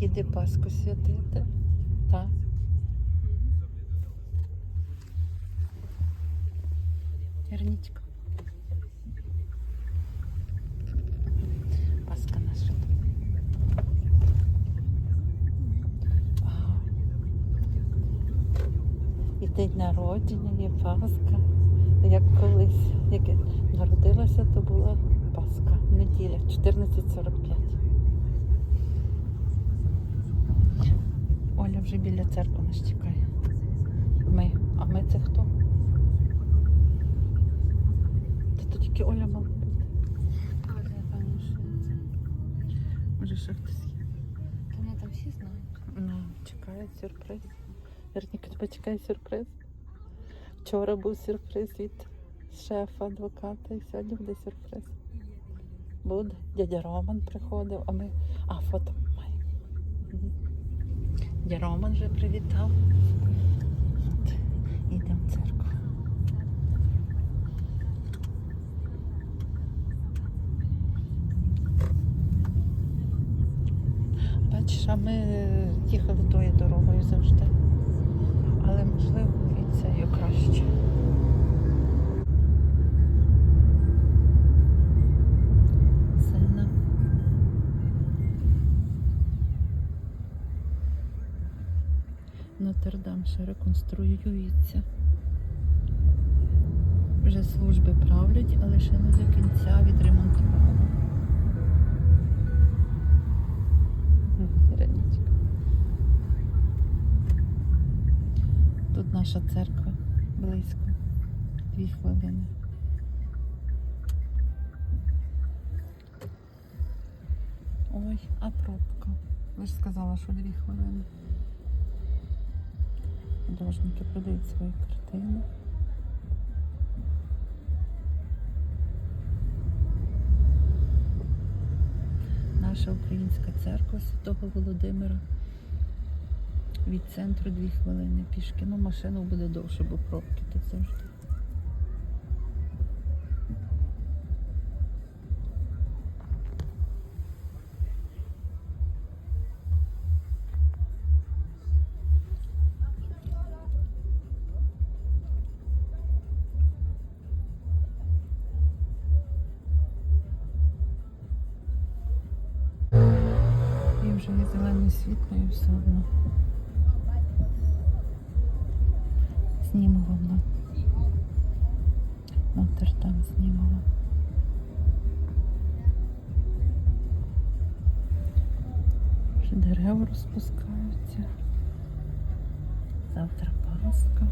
Іди Пасху святити. Так. Верничка. Пасха наша. І день народження, є Пасха. Як колись, як народилася, то була Пасха. Неділя, 14.45. Оля вже біля церкви нас чекає. Ми. А ми це хто? Та то тільки Оля мала це це. Може, ще хтось є. То Вони там всі знають. Ну, чекає сюрприз. Верніка, тебе чекає сюрприз. Вчора був сюрприз від шефа, адвоката, і сьогодні буде сюрприз. Буде. Дядя Роман приходив, а ми. А, фото. Дядя Роман вже привітав. От, Йдемо в церкву. Бачиш, а ми е, їхали тою дорогою завжди. Але можливо і цією краще. Сина. Нотр-Дам ще реконструюється. Вже служби правлять, але ще не до кінця відремонтували. Тут наша церква близько. Дві хвилини. Ой, а пробка. Ви ж сказала, що дві хвилини. Художники продають свої картини. Наша українська церква Святого Володимира. Від центру дві хвилини пішки. Ну, машину буде довше, бо пробки тут завжди. Зелене світло і все одно. Зніму вам на Нотр-Дам зніму вам. Вже дерева розпускаються. Завтра Пасха.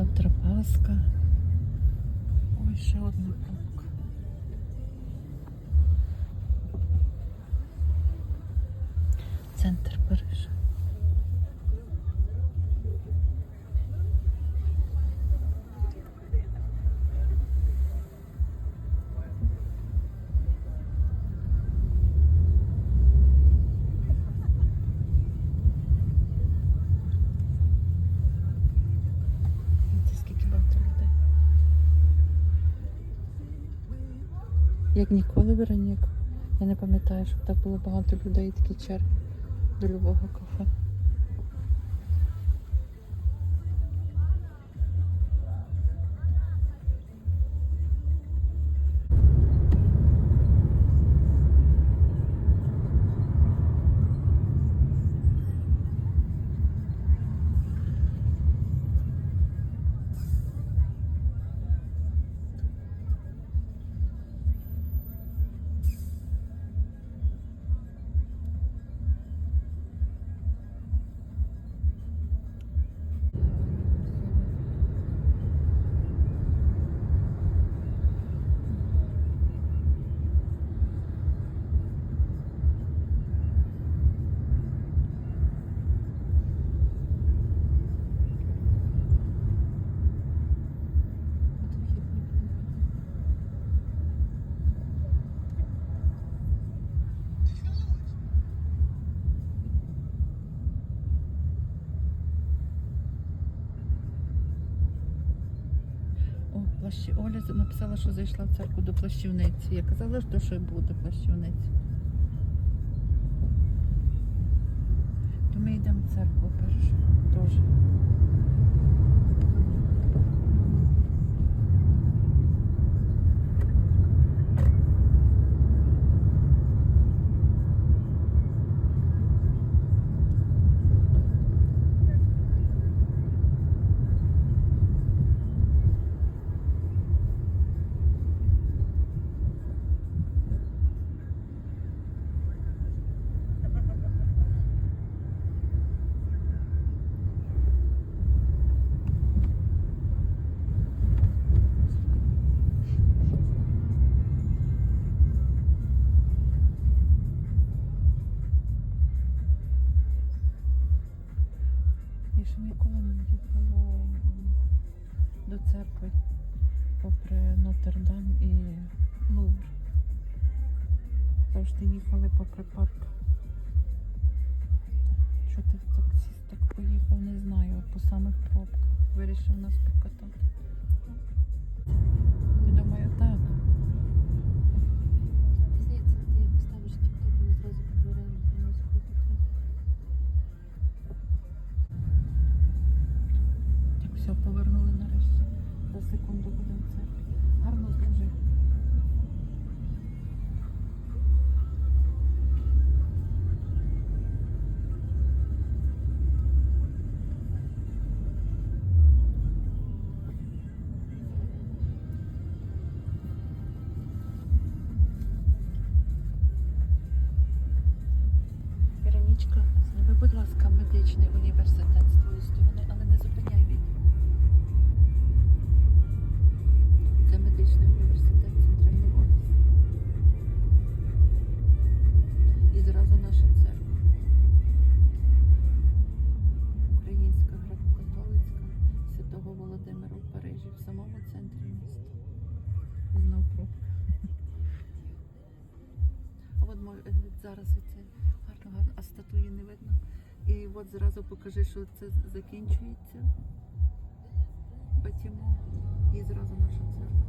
Завтра Пасха. Ой, ще одна пробка. Центр Парижа. Як ніколи, Веронік. Я не пам'ятаю, щоб так було багато людей такі черги до любого кафе. Плащі. Оля написала, що зайшла в церкву до плащівниці. Я казала, що що до плащівниці. То ми йдемо в церкву першу. Теж. Церкви попри Нотр-Дам і Лувр. Завжди їхали попри парк. Що ти таксіст так поїхав, не знаю, по самих пробках. Вирішив нас покатати. Покажи, що це закінчується. Батімо і зразу наша церква.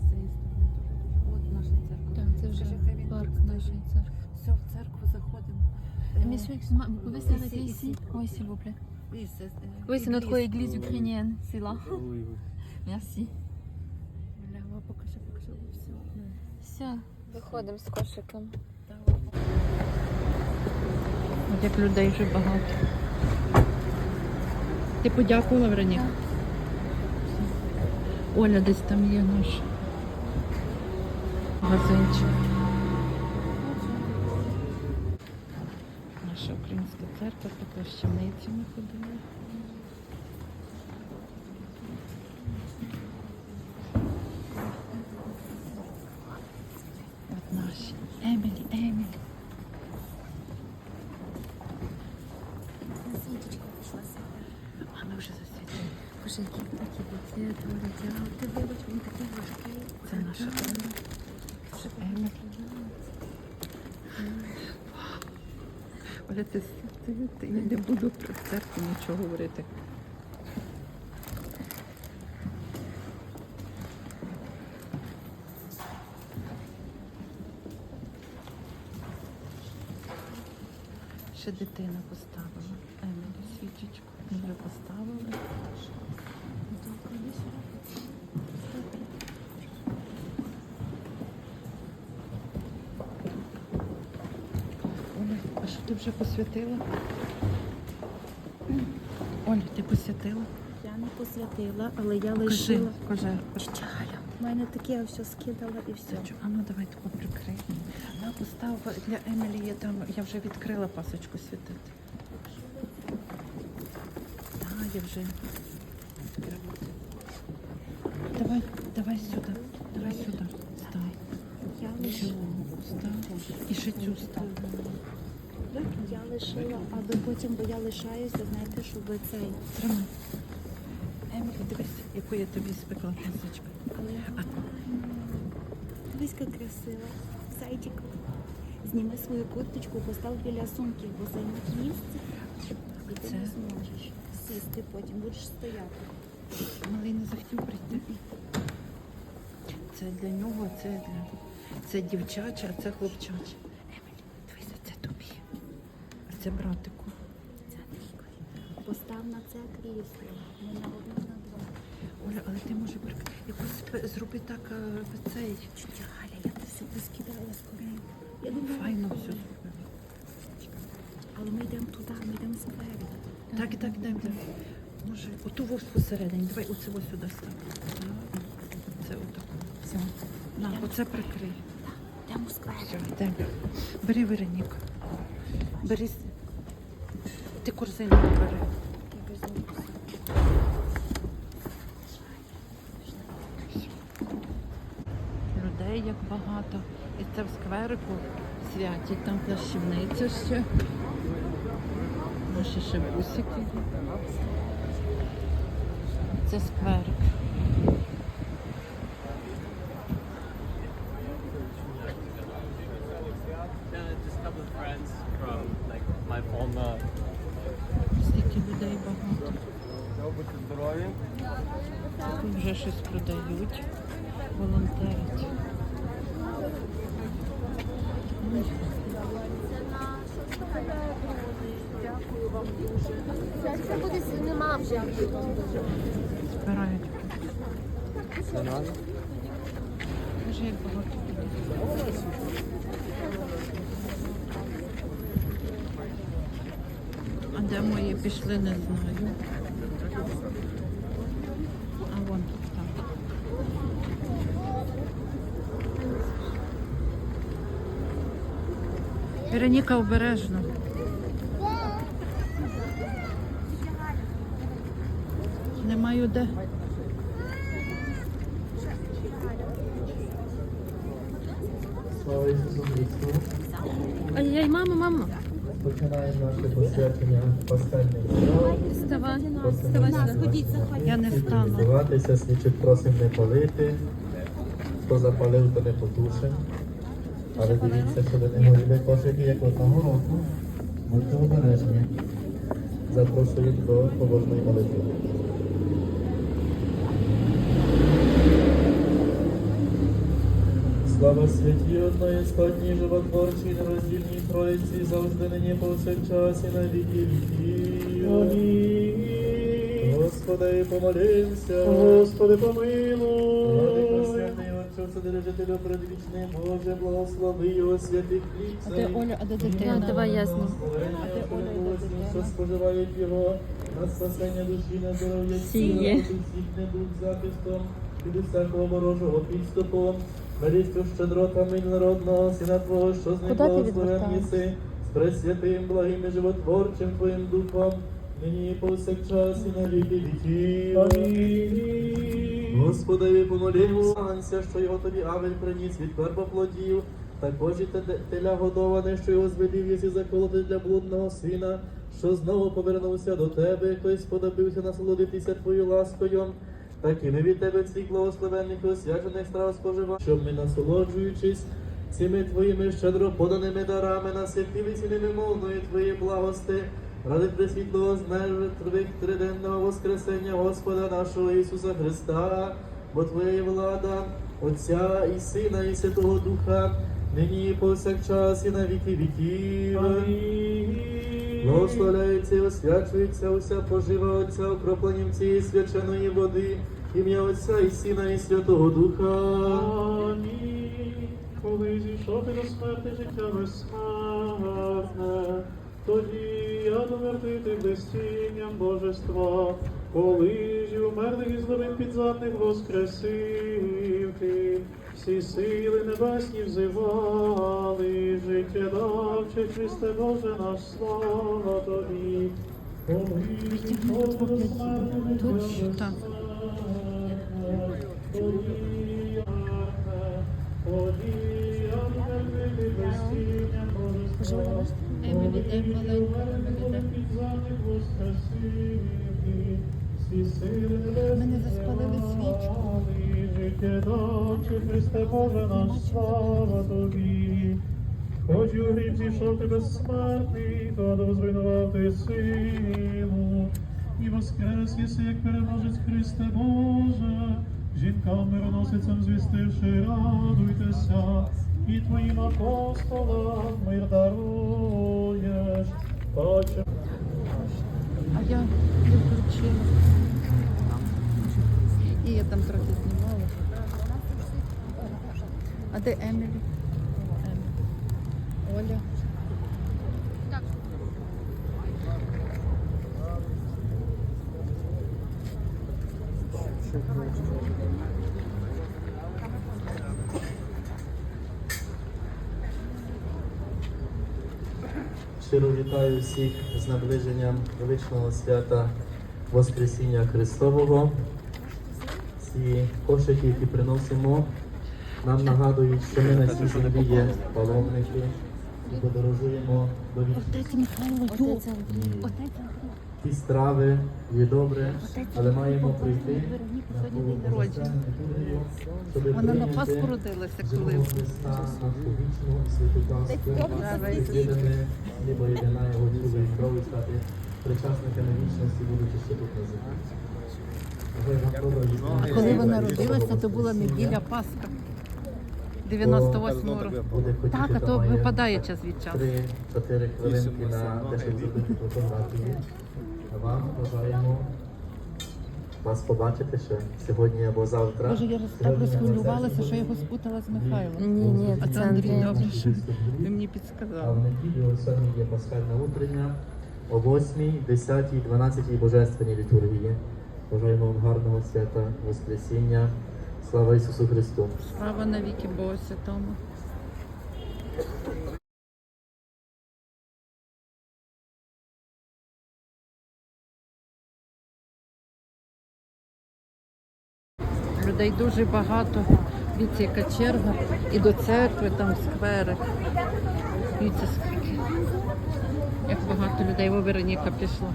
З цієї сторони дуже дуже. От наша церква. Так, це вже Скажи, хай він парк тут нашої стоїть. церкви. Все, в церкву заходимо. Monsieur, excuse-moi, vous pouvez s'arrêter Ici. Oui, s'il vous plaît. Oui, c'est notre église ukrainienne, c'est là. Oui, oui. Merci. Все, виходимо з кошиком. От як людей вже багато. Ти подякувала, Вероніка? Оля десь там є наш магазинчик. Наша українська церква, по плащаниці ми ходили. От наші. Емілі, Емілі. А ми вже засвітили. Боже, який такі букет, Оля, ти вибач, він такий важкий. Це наша Емілі. Це Емілі. Ти, я не буду про церкву нічого говорити. Ще дитина поставила. Емілі свічечку. Вже поставили. Оля, а що ти вже посвятила? Оля, ти посвятила? Я не посвятила, але я Кажи, лишила. кажи. Чая. У мене таке все скидала і все. Чо- А ну давай таку прикрий. На постав для Емілі є там, я вже відкрила пасочку святити. Так, я вже. Давай, давай сюди. Давай сюди. Став. Я лишила, став. І ще цю став. Я лишила, аби потім, бо я лишаюся, знаєте, щоб цей. Тримай. Емілі, дивись, яку я тобі спекла пасочку. Але А дивись, як красиво. Зайчик. Зніми свою курточку, постав біля сумки, бо займуть місце. І ти Це- не зможеш сісти потім, будеш стояти. Малий не захотів прийти. Це для нього, це для. Це дівчача, а це хлопчача. Це братику. Постав на це крісло. Не на одну, на два. Оля, але ти може прик- якось зроби так а, цей. Тетя Галя, я це все поскидала скоренько. Я думала, Файно все зробила. Але ми йдемо туди, ми йдемо спереду. Так, так, дай, дай. Може, оту вовс посередині. Давай оце ось сюди став. Так. Це отако. Все. На, оце прикрий. Йдемо. Все, йдемо. Бери Вероніка. Бери. Ти корзину бери. Людей як багато. І це в скверику святі, там плащівниця ще. Може ще бусики. Це скверик. Продають, волонтерять. Ну, Це буде нема вже. Збирають. А де мої пішли, не знаю. А вон так. Вероніка обережно. Не маю де. Слава Ісусу Христу! Ай-яй, мама, мама. Починаємо наше посвячення пасхальних. Вставай. Вставай сюди. Я не встану. Просимо не палити. Хто запалив, то не потушив. Але дивіться, що ви не горіли кошики, як одного року. Будьте обережні. Запрошую до побожної молитви. Слава святі одної складній животворчій нероздільній Троїці, завжди нині повсякчас і на віки віків. Господи, помолився. Господи, помилуй. Святий Отцю, Вседержителю, предвічний Боже, благослови його святих хліб. А де Оля, а де дитина? давай я зніму. Що споживають його на спасення душі, на здоров'я тіла, усіх недуг захистом, від усякого ворожого підступу. Милістю щедротами народного сина Твого, що з ним благословен єси, з пресвятим, благим і животворчим Твоїм Духом, нині і повсякчас і на віки віків. Господи, помолімся, Анся, що його тобі Авель приніс від первоплодів, також і те- теля годоване, що його звелів єсі заколоти для блудного сина, що знову повернувся до тебе, хтось сподобився насолодитися твоєю ласкою. Так і ми від тебе всіх благословенних і освячених страв споживаємо, щоб ми, насолоджуючись цими твоїми щедро поданими дарами, наситилися невимовної твоєї благости, ради пресвітлого з мертвих триденного Воскресення Господа нашого Ісуса Христа, бо Твоя є влада, Отця і Сина, і Святого Духа, нині і повсякчас, і на віки віків. Благословляється і освячується уся пожива Отця окропленням цієї свяченої води, ім'я Отця і Сина, і Святого Духа. Амінь. Коли зійшов ти до смерти життя безсмертне, тоді я домертвити безцінням божества, коли ж умерлих і зловив підзадних воскресив ти, всі сили небесні взивали, життя давче, Христе Боже наш, слава тобі. Коли зійшов ти до смерти Тут життя так. Емілі, де маленька, Емілі, де? Мене заспалили свічку. Життя Христе Боже наш, слава тобі. Хоч у гріб зійшов ти безсмертний, то зруйнував ти силу. І воскрес єси, як переможець Христе Боже, жінкам мироносицям звістивши, радуйтеся, і твоїм апостолам мир даруєш. Отче А я не включила. І я там трохи знімала. А де? Емілі. Оля. Щиро вітаю всіх з наближенням величного свята Воскресіння Христового. Ці кошики, які приносимо, нам нагадують, що ми на цій землі є паломники і подорожуємо до вічності. Отець Михайло, отець Андрій, отець Андрій. Ті страви є добре, але маємо прийти Вона на Пасху родилася, коли і вина його тіло і крові стати причасниками вічності, будучи ще тут на землі. А коли вона родилася, то була неділя Пасха. 98 року. Так, а то випадає час від часу. 3-4 хвилинки на те, щоб зробити фотографії. Вам бажаємо вас побачити ще сьогодні або завтра. Боже, я так розхвилювалася, що я його спутала з Михайлом. Ні, ні, А це Андрій, добре, що ви мені А підсказали. в неділю сьогодні є пасхальна утрення о 8, 10, 12 божественній літургії. Бажаємо вам гарного свята Воскресіння. Слава Ісусу Христу! Слава навіки Богу Святому. Людей дуже багато. Дивіться, яка черга. І до церкви там сквери. Дивіться, скільки. Як багато людей. О, Вероніка пішла.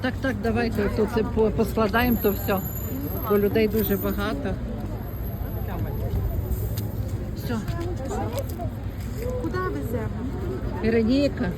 Так, так, давайте тут це по- поскладаємо, то все. Бо людей дуже багато. Все. Куди веземо? Вероніка.